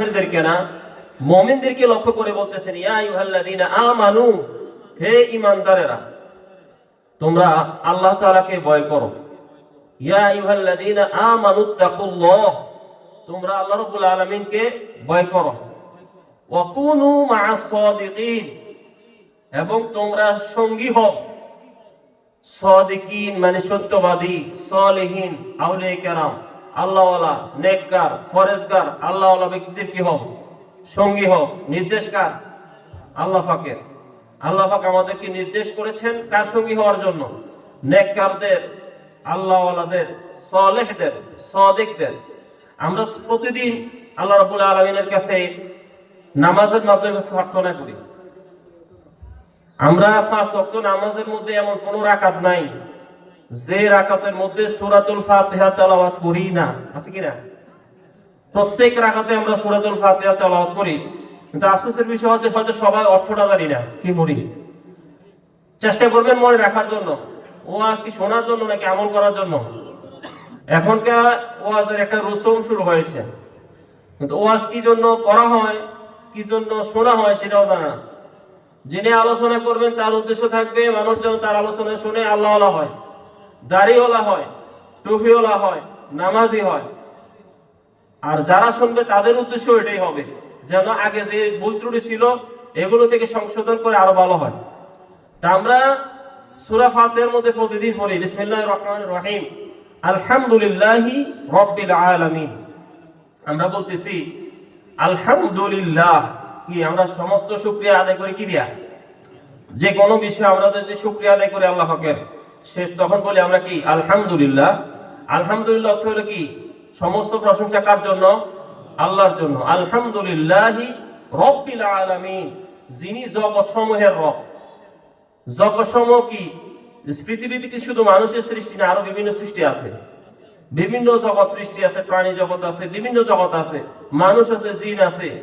কাফেরদেরকে না, মুমিনদেরকে লক্ষ্য করে বলতেছেন আমানু, হে ঈমানদারেরা, তোমরা আল্লাহ তাআলাকে ভয় করো। তোমরা আল্লাহ এবং তোমরা সঙ্গী মানে সত্যবাদী, সালেহিন, আউলিয়া কেরাম। আল্লাহওয়ালা, নেককার, ফরেজগার, আল্লাহওয়ালা ব্যক্তিদের কি হও? সঙ্গী হও নির্দেশকার আল্লাহ ফাকের আল্লাহ পাক আমাদেরকে নির্দেশ করেছেন কার সঙ্গী হওয়ার জন্য? নেককারদের, আল্লাহওয়ালাদের, সালেহদের, সাদিকদের। আমরা প্রতিদিন আল্লাহ রাব্বুল আলামিনের কাছে নামাজের মাধ্যমে প্রার্থনা করি। আমরা পাঁচ ওয়াক্ত নামাজের মধ্যে এমন কোন রাকাত নাই। যে রাকাতের মধ্যে সূরাতুল ফাতিহা তেলাওয়াত করি না, আছে কিনা প্রত্যেক রাকাতে আমরা সূরাতুল ফাতিহা তেলাওয়াত করি, কিন্তু আফসোসের বিষয় হচ্ছে, হয়তো সবাই অর্থটা জানি না, কি পড়ি চেষ্টা করবেন মনে রাখার জন্য। ও আজ কি শোনার জন্য নাকি আমল করার জন্য? এখনকার ওয়াজের একটা রসুম শুরু হয়েছে। কিন্তু ওয়াজ কি জন্য করা হয়, কি জন্য শোনা হয় সেটাও জানা না। যিনি আলোচনা করবেন, তার উদ্দেশ্য থাকবে মানুষ যেন তার আলোচনা শুনে আল্লাহওয়ালা হয়। দাড়িওয়ালা হয় টুফিওয়ালা হয়, নামাজি হয়। আর যারা শুনবে তাদের উদ্দেশ্য এটাই হবে, যেন আগে যে ভুল ত্রুটি ছিল, এগুলো থেকে সংশোধন করে আরও ভালো হয়। তা আমরা সূরা ফাতিহার মধ্যে প্রতিদিন পড়ি, বিসমিল্লাহির রহমানির রহিম। আলহামদুলিল্লাহি রাব্বিল আলামিন। আমরা বলতেছি, আলহামদুলিল্লাহ। কি, আমরা সমস্ত শুকরিয়া আদায় করি কি দিয়া? যে কোনো বিষয়ে আমরা যদি শুকরিয়া আদায় করি আল্লাহ পাকের। শেষ তখন বলি আমরা কি? আলহামদুলিল্লাহ। আলহামদুলিল্লাহ অর্থ হলো কি? সমস্ত প্রশংসা কার জন্য? আল্লাহর জন্য। আলহামদুলিল্লাহি রব্বিল আলামিন। যিনি জগৎ সমূহের রব। জগৎ সমূহ কি? পৃথিবীতে কি শুধু মানুষের সৃষ্টি না, আরও বিভিন্ন সৃষ্টি আছে। বিভিন্ন জগৎ সৃষ্টি আছে, প্রাণী জগৎ আছে, বিভিন্ন জগৎ আছে, মানুষ আছে, জিন আছে।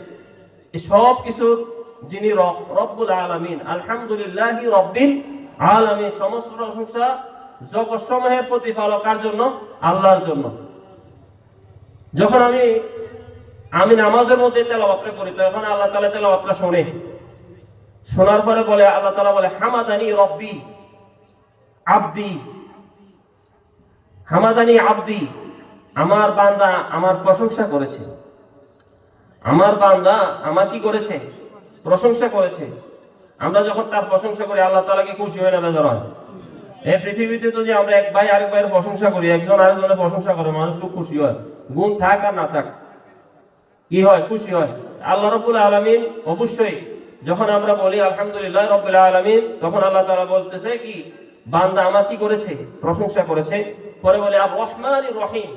সব কিছুর যিনি রব, রব্বুল আলামিন। আলহামদুলিল্লাহি রব্বিল আলামিন সমস্ত প্রশংসা জগৎ সমূহের প্রতিপালক কার জন্য, আল্লাহর জন্য। যখন আমি আমি নামাজের মধ্যে তেলাওয়াতটা করি, তখন আল্লাহ তাআলা তেলাওয়াতটা শুনে। শোনার পরে বলে, আল্লাহ তাআলা বলে, হামাদানি রব্বি আব্দি, হামাদানি আব্দি, আমার বান্দা আমার প্রশংসা করেছে। আমার বান্দা আমার কি করেছে? প্রশংসা করেছে। আমরা যখন তার প্রশংসা করি, আল্লাহ তাআলাকে খুশি হয় না বেজার হয়? এই পৃথিবীতে যদি আমরা এক ভাই আরেক ভাইয়ের প্রশংসা করি, একজন আরেকজনের প্রশংসা করে, মানুষ খুব খুশি হয়। গুণ থাক আর না থাক, কি হয়? খুশি হয়। আল্লাহ রব্বুল আলামিন অবশ্যই যখন আমরা বলি আলহামদুলিল্লাহ রব্বুল আলামিন, তখন আল্লাহ তাআলা বলতেছে কি, বান্দা আমার কি করেছে? প্রশংসা করেছে। পরে বলে, আর রহমান রহিম,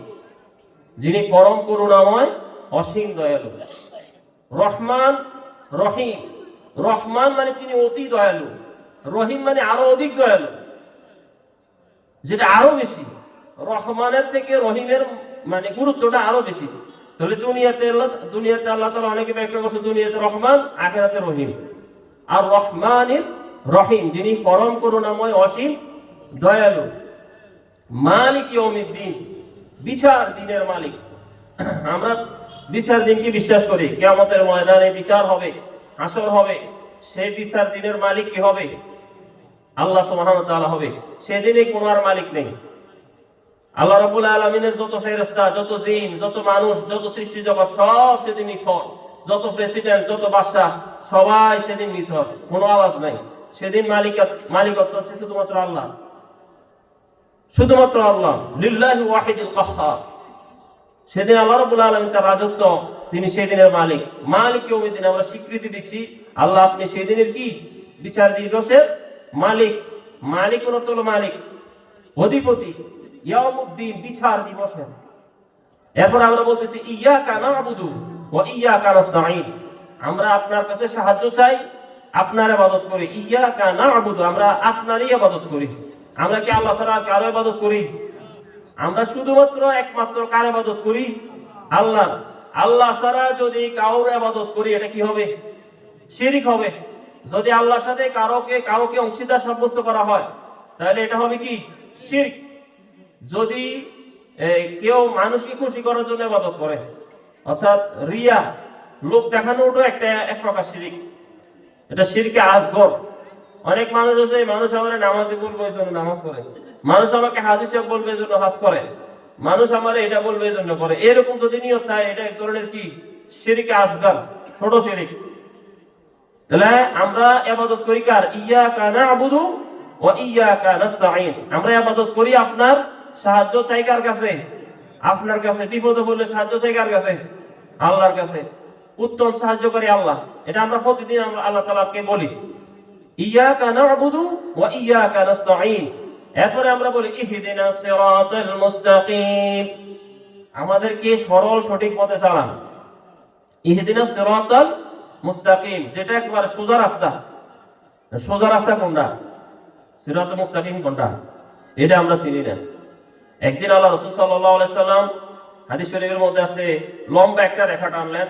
যিনি পরম করুণাময়, অসীম দয়ালু। রহমান রহিম। রহমান মানে তিনি অতি দয়ালু, রহিম মানে আরও অধিক দয়ালু। যেটা আরও বেশি, রহমানের থেকে রহিমের মানে গুরুত্বটা আরও বেশি। তাহলে দুনিয়াতে দুনিয়াতে আল্লাহ তাআলা অনেকে ব্যাখ্যা করছে দুনিয়াতে রহমান, আখেরাতে রহিম। আর রহমানের রহিম, যিনি পরম করুণাময়, অসীম দয়ালু। মালিক ইয়ৌমিদ্দিন বিচার দিনের মালিক। আমরা বিচার দিনকে বিশ্বাস করি, কিয়ামতের ময়দানে বিচার হবে। হাসর হবে সেই বিচার দিনের মালিক কি হবে? আল্লাহ সুবহানাহু হবে, সেদিনে কোনো আর মালিক নেই। আল্লাহ রাব্বুল আলামিনের যত ফেরেশতা, যত জিন, যত মানুষ, যত সৃষ্টি জগৎ, সব সেদিন নিথর। যত প্রেসিডেন্ট যত বাদশা সবাই সেদিন নিথর, কোনো আওয়াজ নাই। সেদিন মালিক মালিকত্ব হচ্ছে শুধুমাত্র আল্লাহ। শুধুমাত্র আল্লাহ, লিল্লাহি ওয়াহিদুল কাহ্হার সেদিন আল্লাহ রাব্বুল আলামিন তার রাজত্ব তিনি সেদিনের মালিক। মালিক ইয়াউমিদ্দিন আমরা স্বীকৃতি দিচ্ছি। আল্লাহ আপনি সেদিনের কি? বিচার দিবসের মালিক। মালিক হলো মালিক। অধিপতি। ইয়াউমুদ্দিন, বিচার দিবসের এরপর আমরা বলতেছি, ইয়াকা না'বুদু ওয়া ইয়াকা নাস্তাঈন। আমরা আপনার কাছে সাহায্য চাই, আপনার ইবাদত করি। ইয়াকা না'বুদু, আমরা আপনারই ইবাদত করি। আমরা কি আল্লাহ ছাড়া কারও ইবাদত করি? আমরা শুধুমাত্র একমাত্র কার ইবাদত করি? আল্লাহ আল্লাহ ছাড়া যদি কারোর আবাদত করি, এটা কি হবে? শিরিক হবে। যদি আল্লাহর সাথে কারোকে কাউকে অংশীদার সাব্যস্ত করা হয়, তাহলে এটা হবে কি? শিরক। যদি কেউ মানুষকে খুশি করার জন্য ইবাদত করে, অর্থাৎ রিয়া, লোক দেখানো ওটা একটা, এক প্রকার শিরিক। এটা শিরকে আজগর। অনেক মানুষ আছে, মানুষ আমার নামাজে বলবে এই জন্য নামাজ করে মানুষ আমাকে হাদিসে বলবে এই জন্য হাজ করে মানুষ আমার এটা বলবে এই জন্য করে। এরকম যদি নিয়ত থাকে, এটা এক ধরনের কি? শিরিকে আজগর ছোট শিরিক। তাহলে আমরা ইবাদত করি কার? ইয়্যাকা না'বুদু ওয়া ইয়্যাকা নাস্তাঈন। আমরা ইবাদত করি আপনার সাহায্য চাই কার কাছে? আপনার কাছে। বিপদে পড়লে সাহায্য চাই কার কাছে? আল্লাহর কাছে। উত্তম সাহায্য করে আল্লাহ। এটা আমরা প্রতিদিন আমরা আল্লাহ তাআলাকে বলি। ইয়্যাকা না'বুদু ওয়া ইয়্যাকা নাস্তাঈন। এরপরে আমরা বলি ইহদিনাস সিরাতাল মুস্তাকিম। আমাদেরকে সরল সঠিক পথে চালান। ইহদিনাস সিরাতাল মুস্তাকিম, যেটা একেবারে সোজা রাস্তা। সোজা রাস্তা কোনটা? সিরাত মুস্তাকিম কোনটা? এটা আমরা চিনি না। একদিন আল্লাহ রসুল সাল্লাহ সাল্লাম হাদিস শরীফের মধ্যে আছে, লম্বা একটা রেখা টানলেন।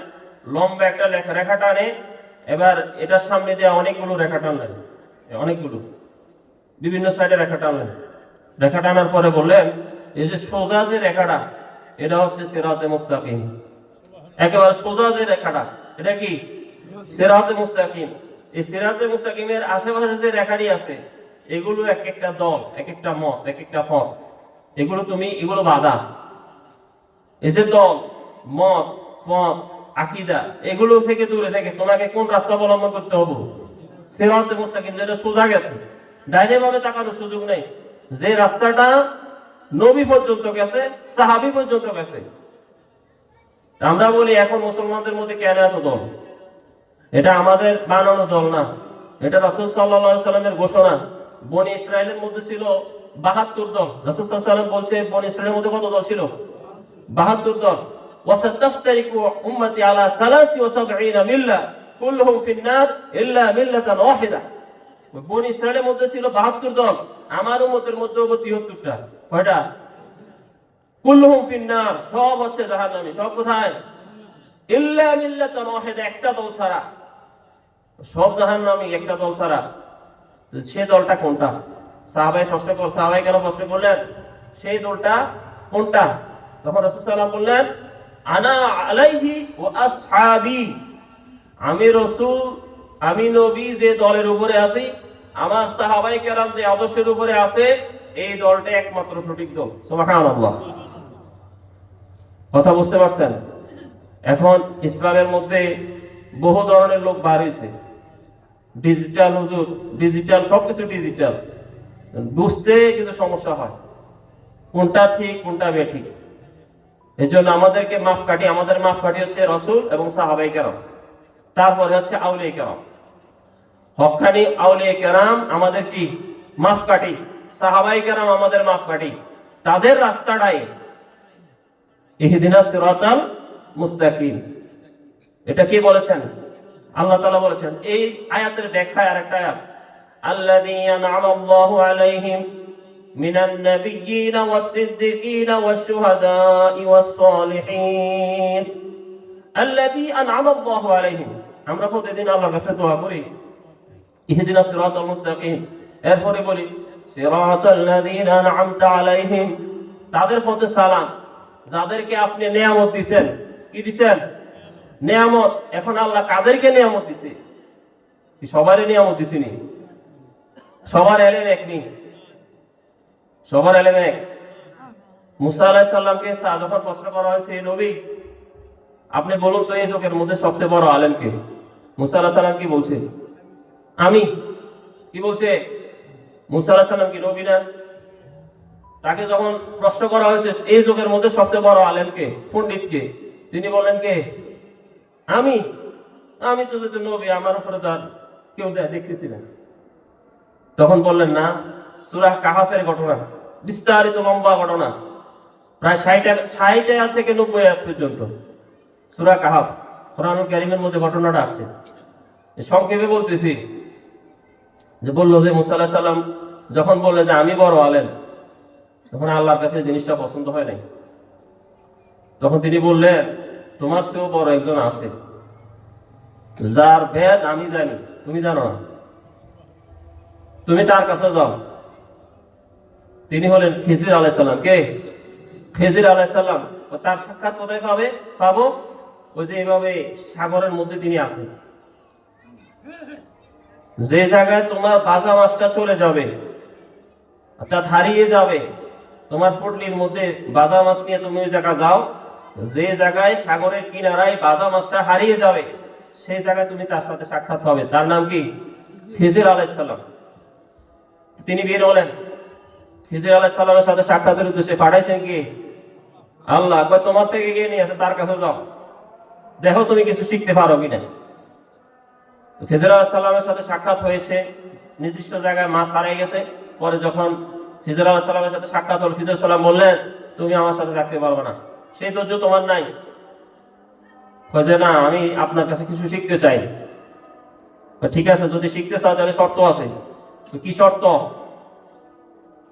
লম্বা একটা লেখা রেখা টানে, এবার এটার সামনে দিয়ে অনেকগুলো রেখা টানলেন। অনেকগুলো। বিভিন্ন সাইডে রেখা টানলেন। রেখা টানার পরে বললেন, এই যে সোজা যে রেখাটা, এটা হচ্ছে সিরাতে মুস্তাকিম। একেবারে সোজা যে রেখাটা, এটা কি? সিরাতে মুস্তাকিম। এই সিরাতে মুস্তাকিমের আশেপাশে যে রেখাটি আছে, এগুলো এক একটা দল এক একটা মত এক একটা পথ। এগুলো তুমি, এগুলো বাধা। এই যে দল, মত, পথ, আকিদা, এগুলো থেকে দূরে থেকে তোমাকে কোন রাস্তা অবলম্বন করতে হবে? সিরাতে মুস্তাকিম, যেটা সোজা গেছে। ডাইনে ভাবে তাকানোর সুযোগ নেই যে রাস্তাটা নবী পর্যন্ত গেছে সাহাবি পর্যন্ত গেছে তা আমরা বলি এখন মুসলমানদের মধ্যে কেন এত দল এটা আমাদের বানানো দল না এটা রাসুল সাল্লাহ সাল্লামের ঘোষণা বন ইসরায়েলের মধ্যে ছিল বাহাত্তর দল রাসুল সাল্লাম বলছে বন ইসরায়েলের মধ্যে কত দল ছিল বাহাত্তর দল وستفترق أمتي على ثلاث وسبعين ملة كلهم في النار إلا ملة واحدة বন ইসরায়েলের মধ্যে ছিল বাহাত্তর দল, আমার উম্মতের মধ্যে হবে তিহত্তরটা। কয়টা? কুল্লুহুম ফিন্নার, সব হচ্ছে জাহান্নামী। সব কোথায়? ইল্লা মিল্লাতান ওয়াহিদা, একটা দল ছাড়া। সব জাহান্নামী, একটা দল ছাড়া। সে দলটা কোনটা? সাহাবাই প্রশ্ন কর সাহাবাই কেন প্রশ্ন করলেন, সেই দলটা কোনটা? তখন রাসূল সাল্লাল্লাহু বললেন, আনা আলাইহি ওয়া আসহাবি। আমি রসুল আমি নবী যে দলের উপরে আছি, আমার সাহাবাই কেরাম যে আদর্শের উপরে আছে, এই দলটা একমাত্র সঠিক দল। সুবহানাল্লাহ। কথা বুঝতে পারছেন? এখন ইসলামের মধ্যে বহু ধরনের লোক বার হয়েছে। ডিজিটাল হুজুর, ডিজিটাল, সবকিছু ডিজিটাল। বুঝতে কিন্তু সমস্যা হয়। কোনটা ঠিক, কোনটা বেঠিক। এই জন্য আমাদেরকে মাপকাঠি, আমাদের মাপকাঠি হচ্ছে রসুল এবং সাহাবাই কেরাম। তারপরে হচ্ছে আউলিয়া কেরাম। হকানি আউলিয়া কেরাম আমাদের কি? মাপকাঠি সাহাবাই কেরাম আমাদের মাপকাঠি তাদের রাস্তাটাই ইহদিনা সিরাতাল মুস্তাকিম। এটা কি বলেছেন? আল্লাহ তাআলা বলেছেন। এই আয়াতের ব্যাখ্যায় আরেকটা আয়াত। আল্লাযী আন'আমা আল্লাহু আলাইহিম মিনান নাবিয়্যিন ওয়াস-সিদ্দিকিন ওয়াশ-শুহাদা'i ওয়াস-সালিহিন আল্লাযী আন'আমা আল্লাহু আলাইহিম। আমরা প্রতিদিন আল্লাহর কাছে দোয়া করি। ইহদিনা সিরাতাল মুস্তাকিম। এরপরে বলি, সিরাতাল লাযীনা আন'আমতা আলাইহিম। তাদের পথে সালাম। যাদেরকে আপনি নিয়ামত দিবেন কি দিবেন নিয়ামত। এখন আল্লাহ কাদেরকে নিয়ামত দিছে? কি সবারই নিয়ামত দিছিনি সবার এলেন এক নি? সবার এলেন এক? মুসা আলাইহিস সালামকে যখন প্রশ্ন করা হয়েছে নবী, আপনি বলুন তো এই চোখের মধ্যে সবচেয়ে বড় আলেম কে? মুসা আলাহ সাল্লাম কি বলছে আমি। কি বলছে? মুসা সাল্লাম কি নবী না? তাকে যখন প্রশ্ন করা হয়েছে এই যুগের মধ্যে সবচেয়ে বড় আলেম কে? পণ্ডিত কে? তিনি বলেন কে? আমি। আমি তো নবী আমার উপরে তার কেউ দে- দেখতেছি না। তখন বললেন না সুরাহ কাহাফের ঘটনা বিস্তারিত লম্বা ঘটনা। প্রায় ষাট ষাট আয়াত থেকে নব্বই আয়াত পর্যন্ত সুরা কাহাফ কোরআনুল কারিমের মধ্যে ঘটনাটা আসছে। সংক্ষেপে বলতেছি যে বলল যে মুসা আলাহিস সাল্লাম যখন বললে যে আমি বড় আলেম, তখন আল্লাহর কাছে জিনিসটা পছন্দ হয় নাই। তখন তিনি বললেন, তোমার চেয়েও বড় একজন আছে, যার ভেদ আমি জানি, তুমি জানো না। তুমি তার কাছে যাও। তিনি হলেন খিজির আলাইসাল্লাম কে? খেজির আলাইসাল্লাম তার সাক্ষাৎ কোথায় পাবে? পাবো? ওই যে এইভাবে সাগরের মধ্যে তিনি আছেন। যে জায়গায় তোমার বাজা মাছটা চলে যাবে, অর্থাৎ হারিয়ে যাবে, তোমার পুটলির মধ্যে বাজা মাছ নিয়ে তুমি ওই জায়গা যাও, যে জায়গায় সাগরের কিনারায় বাজা মাছটা হারিয়ে যাবে, সেই জায়গায় তুমি তার সাথে সাক্ষাৎ হবে। তার নাম কি? খিজির আলাইসাল্লাম তিনি বের হলেন। খিজির আলাইসাল্লামের সাথে সাক্ষাতের উদ্দেশ্যে পাঠাইছেন কি? আল্লাহ তোমার থেকে গিয়ে নিয়ে আসে তার কাছে যাও। দেখো তুমি কিছু শিখতে পারো কিনা। খিজির আলাইসাল্লামের সাথে সাক্ষাৎ হয়েছে। নির্দিষ্ট জায়গায় মাছ হারিয়ে গেছে। পরে যখন খিজির আলাইসাল্লামের সাথে সাক্ষাৎ হল, খিজির সাল্লাম বললেন, তুমি আমার সাথে থাকতে পারবে না। সেই ধৈর্য তোমার নাই। যে, না, আমি আপনার কাছে কিছু শিখতে চাই ঠিক আছে, যদি শিখতে চাও তাহলে শর্ত আছে। কি শর্ত?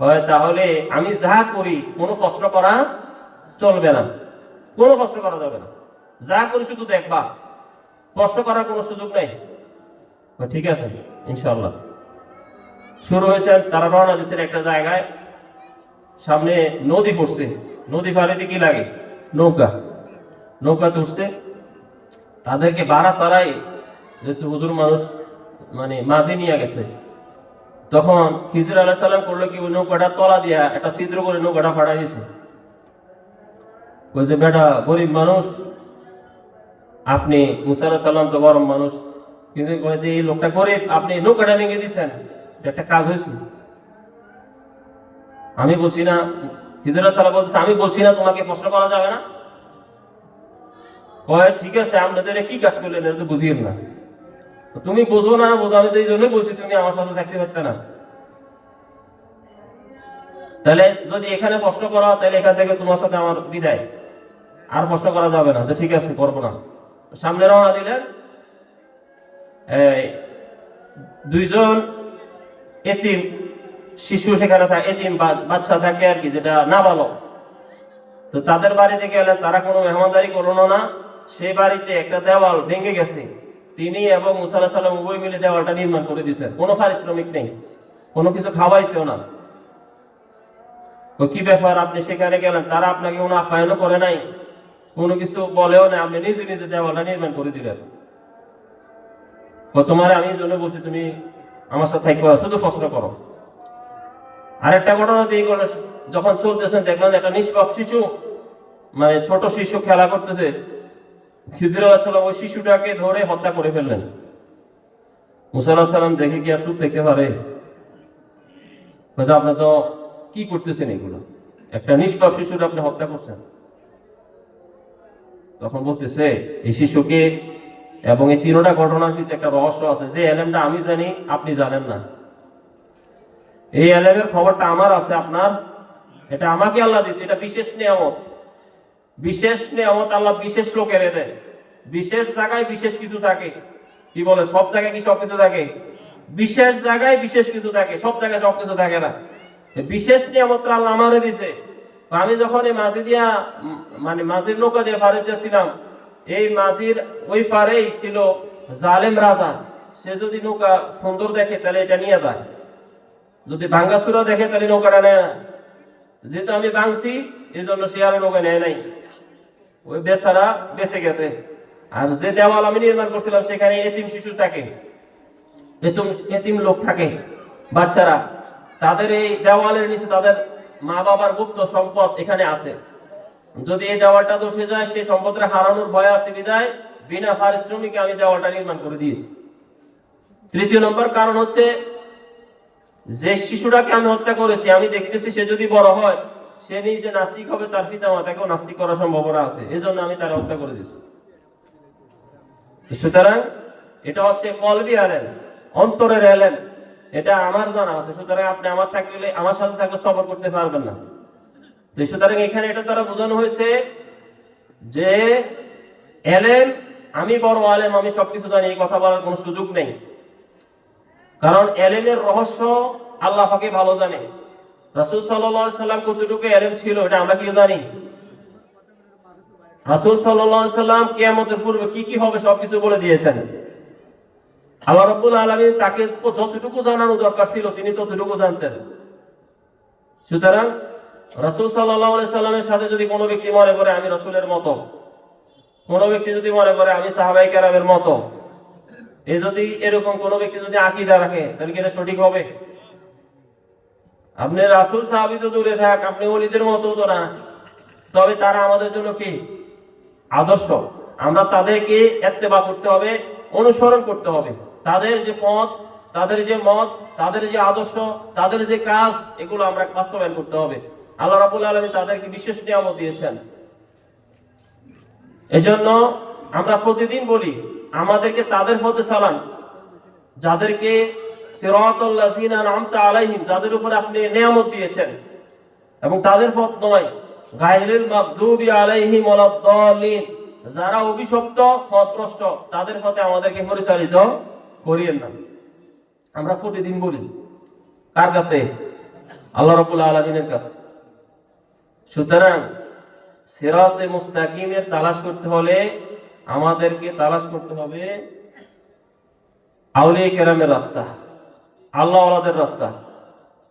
হয় তাহলে আমি যা করি, কোনো প্রশ্ন করা চলবে না। কোনো প্রশ্ন করা যাবে না। যা করি শুধু দেখবা। প্রশ্ন করার কোনো সুযোগ নেই। ঠিক আছে ইনশাল্লাহ শুরু হয়েছে তারা রওনা দিচ্ছেন একটা জায়গায়। সামনে নদী পড়ছে। নদী পাড়িতে কি লাগে? নৌকা। নৌকা উঠছে। তাদেরকে বাড়া ছাড়াই যেহেতু হুজুর মানুষ মানে মাঝে নিয়ে গেছে। তখন খিজির আলাহ সাল্লাম করল কি, ওই নৌকাটা তলা দিয়া একটা ছিদ্র করে নৌকাটা ফাড়াই দিয়েছে বলছে বেটা, গরিব মানুষ, আপনি মুসা আলাহ সাল্লাম তো গরম মানুষ কিন্তু যে এই লোকটা গরিব আপনি নৌকাটা ভেঙে দিচ্ছেন একটা কাজ হয়েছে। আমি বলছি না আলাহ সাল্লাম বলতেছে আমি বলছি না তোমাকে প্রশ্ন করা যাবে না। কয়, ঠিক আছে আপনাদের কি কাজ করলেন, এটা তো বুঝিয়েন না তুমি বুঝব না, বুঝো, আমি তো এই জন্যই বলছি, তুমি আমার সাথে থাকতে পারতে না। তাহলে যদি এখানে প্রশ্ন করা তাহলে এখান থেকে তোমার সাথে আমার বিদায়। আর প্রশ্ন করা যাবে না, তো ঠিক আছে, করব না। সামনে রওনা দিলেন দুইজন এতিম, শিশু সেখানে থাকে, এতিম বাচ্চা থাকে আর কি, যেটা না ভালো তো তাদের বাড়িতে গেলেন তারা কোনো মেহমানদারি করল না সেই বাড়িতে একটা দেওয়াল ভেঙে গেছে। তিনি এবং মুসাল্লাহ সাল্লাম উভয় মিলে দেওয়ালটা নির্মাণ করে দিয়েছেন। কোনো পারিশ্রমিক নেই, কোনো কিছু খাওয়াইছেও না। তো কি ব্যাপার, আপনি সেখানে গেলেন, তারা আপনাকে কোনো আপ্যায়নও করে নাই, কোনো কিছু বলেও না আপনি নিজে নিজে দেওয়ালটা নির্মাণ করে দিলেন। তোমার আমি জন্য বলছি, তুমি আমার সাথে থাকবে, শুধু প্রশ্ন করো। আরেকটা ঘটনা দিয়ে যখন চলতেছেন দেখলাম একটা নিষ্পাপ শিশু মানে ছোট শিশু খেলা করতেছে। খিজির ওই শিশুটাকে ধরে হত্যা করে ফেললেন। মুসা সাল্লাম দেখে কি আর সুখ দেখতে পারে? আপনি তো কি করতেছেন এগুলো? একটা নিষ্পাপ শিশুর আপনি হত্যা করছেন? তখন বলতেছে, এই শিশুকে এবং এই তিনোটা ঘটনার পিছনে একটা রহস্য আছে। যে এলেমটা আমি জানি, আপনি জানেন না। এই এলেমের খবরটা আমার আছে আপনার। এটা আমাকে আল্লাহ দিচ্ছে এটা বিশেষ নিয়ামত। বিশেষ নিয়ামত আল্লাহ বিশেষ লোকের দেয়। বিশেষ জায়গায় বিশেষ কিছু থাকে। কি বলে? সব জায়গায় কি সব কিছু থাকে? বিশেষ জায়গায় বিশেষ কিছু থাকে। সব জায়গায় সব কিছু থাকে না। বিশেষ নিয়ামতটা আল্লাহ আমারে দিছে আমি যখন এই মাঝে দিয়া মানে মাঝির নৌকা দিয়ে ফারে দিয়েছিলাম এই মাঝির ওই পারেই ছিল জালেম রাজা। সে যদি নৌকা সুন্দর দেখে, তাহলে এটা নিয়ে যায়। যদি ভাঙ্গাসুরা দেখে, তাহলে নৌকাটা নেয়। না যেহেতু আমি ভাঙছি এই জন্য সে আর নৌকা নেয় নাই। ওই বেচারা বেঁচে গেছে। আর যে দেওয়াল আমি নির্মাণ করছিলাম, সেখানে এতিম শিশু থাকে। এতিম এতিম লোক থাকে, বাচ্চারা। তাদের এই দেওয়ালের নিচে তাদের মা বাবার গুপ্ত সম্পদ এখানে আছে। যদি এই দেওয়ালটা দোষে যায়, সেই সম্পদটা হারানোর ভয় আছে বিদায়। বিনা পারিশ্রমিকে আমি দেওয়ালটা নির্মাণ করে দিয়েছি। তৃতীয় নম্বর কারণ হচ্ছে, যে শিশুটাকে আমি হত্যা করেছি, আমি দেখতেছি সে যদি বড় হয়, সে নিজে নাস্তিক হবে, তার পিতা মাতাকেও নাস্তিক করার সম্ভাবনা আছে। এই জন্য আমি তার হত্যা করে দিচ্ছি সুতরাং, এটা হচ্ছে কলবি আলেন অন্তরের এলেন এটা আমার জানা আছে। সুতরাং আপনি আমার থাকলে, আমার সাথে থাকলে সফর করতে পারবেন না। সুতরাং এখানে এটা তারা বোঝানো হয়েছে যে এলেম, আমি বড় আলেম, আমি সবকিছু জানি, এই কথা বলার কোনো সুযোগ নেই। কারণ এলেমের রহস্য আল্লাহ পাকে ভালো জানে। রাসূল সাল্লাম কতটুকু এলেম ছিল, এটা আমরা কি জানি? রাসূল সাল্লাম কিয়ামতের পূর্বে কি কি হবে সবকিছু বলে দিয়েছেন। আল্লাহ রাব্বুল আলামিন তাকে যতটুকু জানানো দরকার ছিল, তিনি ততটুকু জানতেন। সুতরাং রাসূল আলাইহি সাল্লামের সাথে যদি কোনো ব্যক্তি মনে করে আমি রাসূলের মতো, কোন ব্যক্তি যদি মনে করে আমি সাহাবাই কেরামের মতো, এ যদি এরকম কোন ব্যক্তি যদি আকিদা রাখে, তাহলে কি সঠিক হবে? আপনি রাসুল সাহাবি তো দূরে থাক, আপনি অলিদের মতো তো না। তবে তারা আমাদের জন্য কি? আদর্শ। আমরা তাদেরকে এত্তেবা করতে হবে, অনুসরণ করতে হবে। তাদের যে পথ, তাদের যে মত, তাদের যে আদর্শ, তাদের যে কাজ, এগুলো আমরা বাস্তবায়ন করতে হবে। আল্লাহ রাবুল আলমী তাদেরকে বিশেষ নিয়ামত দিয়েছেন। এজন্য আমরা প্রতিদিন বলি, আমাদেরকে তাদের পথে চালান যাদেরকে আপনি নিয়ামত দিয়েছেন। এবং তাদের পথ নয় মাগদুবি আলাইহিম যারা অভিশপ্ত, পথভ্রষ্ট, তাদের পথে আমাদেরকে পরিচালিত করিয়েন না। আমরা প্রতিদিন বলি, কার কাছে? আল্লাহ রাব্বুল আলামিনের কাছে। সুতরাং সিরাতে মুস্তাকিমের তালাশ করতে হলে আমাদেরকে তালাশ করতে হবে আউলিয়া কেরামের রাস্তা আল্লাহ রাস্তা,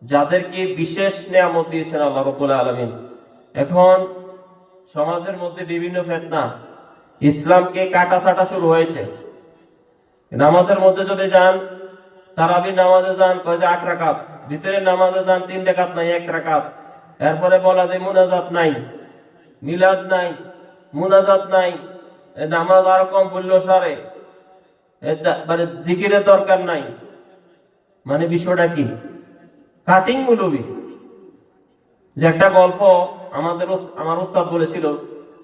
যাদেরকে বিশেষ নিয়ামত দিয়েছেন আল্লাহ রব্বুল আলমিন। এখন সমাজের মধ্যে বিভিন্ন ফেতনা, ইসলামকে কাটা ছাটা শুরু হয়েছে। নামাজের মধ্যে যদি যান, তারাবি নামাজে যান, কয় যে আট রাকাত, ভিতরের নামাজে যান, তিন রাকাত নাই, এক রাকাত। এরপরে বলা যায় মোনাজাত নাই, মিলাদ নাই, মোনাজাত নাই নামাজ আরও কম পড়ল সারে মানে জিকিরের দরকার নাই। মানে বিষয়টা কি? কাটিং মুলবি। যে একটা গল্প আমাদের আমার ওস্তাদ বলেছিল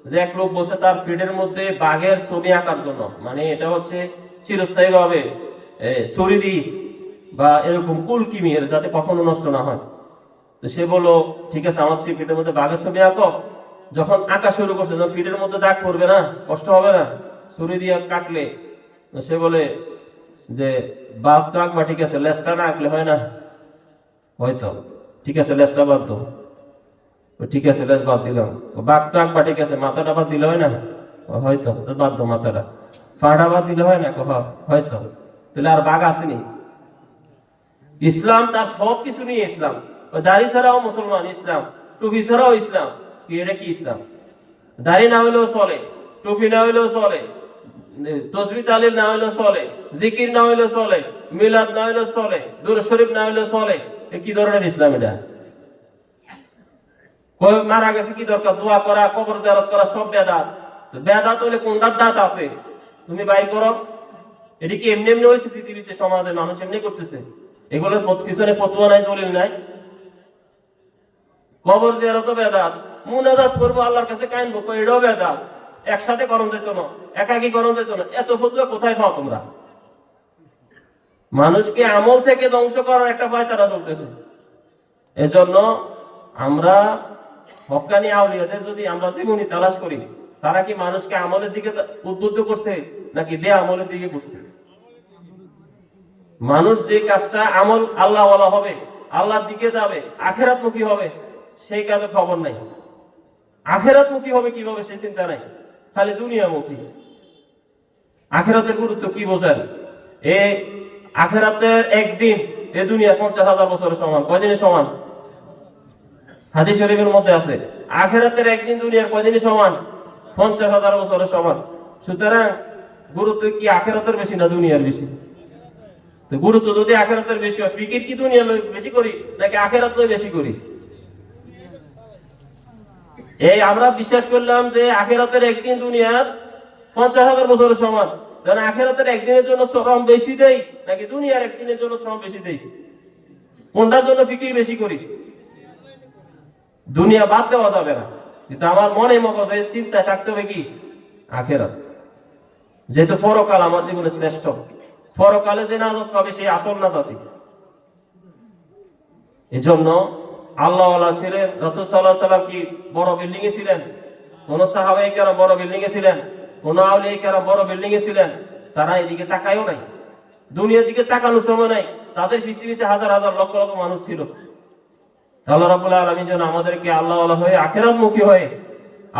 যে এক লোক বলছে তার ফিডের মধ্যে বাঘের ছবি আঁকার জন্য। মানে এটা হচ্ছে চিরস্থায়ী ভাবে ছড়ি বা এরকম কুলকিমি যাতে কখনো নষ্ট না হয়। তো সে বলল, ঠিক আছে, আমার সেই ফিডের মধ্যে বাঘের ছবি আঁকো। যখন আঁকা শুরু করছে, যখন ফিডের মধ্যে দাগ পড়বে না, কষ্ট হবে না, ছুরি দিয়ে কাটলে সে বলে যে, বাঘ তো আঁকবা, ঠিক আছে, লেজটা না আঁকলে হয় না? হয়তো ঠিক আছে, লেজটা বাদ দাও। ঠিক আছে, লেজ বাদ দিলাম। বাঘ তো আঁকবা, ঠিক আছে, মাথাটা বাদ দিলে হয় না? হয়তো বাদ দাও মাথাটা। পাটা বাদ দিলে হয় না? কহ হয়তো তাহলে আর বাঘ আসেনি? ইসলাম তার সব কিছু নিয়ে ইসলাম। দাড়ি ছাড়াও মুসলমান ইসলাম, টুপি ছাড়াও ইসলাম, এটা কি ইসলাম? দাড়ি না হলেও চলে, টুপি না হলেও চলে, তসবি, তালিম না হলেও চলে, জিকির না হলেও চলে, মিলাদ না হলেও চলে, দুর শরীফ না হলেও চলে কি ধরনের ইসলাম এটা? মারা গেছে কি দরকার? দোয়া করা, কবর জিয়ারত করা, সব বেদাত। বেদাত হলে কোনটার দাঁত আছে? তুমি বাইর করো। এটি কি এমনি এমনি হয়েছে পৃথিবীতে, সমাজে? মানুষ এমনি করতেছে। এগুলোর পিছনে ফতুয়া নাই, দলিল নাই। কবর জিয়ারত বেদাত মুনাজাত করব আল্লাহর কাছে কাইনবো কই এটাও বেদাত একসাথে করণ যেত না, একাকি করণ যেত না। এত ফতুয়া কোথায় পাও তোমরা? মানুষকে আমল থেকে ধ্বংস করার একটা ভয় তারা চলতেছে। এজন্য আমরা হকানি আউলিয়াদের যদি আমরা জীবনী তালাশ করি, তারা কি মানুষকে আমলের দিকে উদ্বুদ্ধ করছে, নাকি বে আমলের দিকে করছে? মানুষ যে কাজটা আমল আল্লাহ হবে, আল্লাহর দিকে যাবে আখেরাত মুখী হবে সেই কাজের খবর নাই। আখেরাত মুখী হবে কীভাবে সে চিন্তা নাই। খালি দুনিয়ামুখী। আখেরাতের গুরুত্ব কি বোঝেন এ আখেরাতের একদিন এ দুনিয়া পঞ্চাশ হাজার বছরের সমান। কয়দিনের সমান? হাদিস শরীফের মধ্যে আছে, আখেরাতের একদিন দুনিয়ার কয়দিনই সমান? পঞ্চাশ হাজার বছরের সমান। সুতরাং গুরুত্ব কি আখেরাতের বেশি না দুনিয়ার বেশি? গুরুত্ব যদি আখেরাতের বেশি হয়, ফিকির কি দুনিয়া বেশি করি নাকি আখেরাত বেশি করি? এই আমরা বিশ্বাস করলাম যে আখেরাতের একদিন দুনিয়ার পঞ্চাশ হাজার বছরের সমান। যেন আখেরাতের একদিনের জন্য শ্রম বেশি দেই, নাকি দুনিয়ার একদিনের জন্য শ্রম বেশি দেই? কোনটার জন্য ফিকির বেশি করি? দুনিয়া বাদ দেওয়া যাবে না। কিন্তু আমার মনে মগজে চিন্তায় থাকতে হবে কি? আখেরাত। যেহেতু পরকাল আমার জীবনে শ্রেষ্ঠ। পরকালে যে নাজাত পাবে সেই আসল নাজাতি এজন্য আল্লাহ আল্লাহ ছিলেন, রসুল সাল্লাহ সাল্লাম কি বড় বিল্ডিং এ ছিলেন? কোন সাহাবাই কেন বড় বিল্ডিং এ ছিলেন? কোন আউলিয়া কেন বড় বিল্ডিং এ ছিলেন? তারা এদিকে তাকায়ও নাই। দুনিয়ার দিকে তাকানোর সময় নাই। তাদের পিছিয়ে পিছিয়ে হাজার হাজার লক্ষ লক্ষ মানুষ ছিল। আল্লাহ রাব্বুল আলামিন যেন আমাদেরকে আল্লাহ আল্লাহ হয়ে আখেরাত মুখী হয়ে,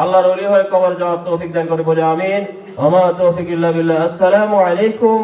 আল্লাহর ওলি হয়ে কবর যাওয়ার তৌফিক দান করে বলে, আমিন। ওমা তৌফিক আসসালামু আলাইকুম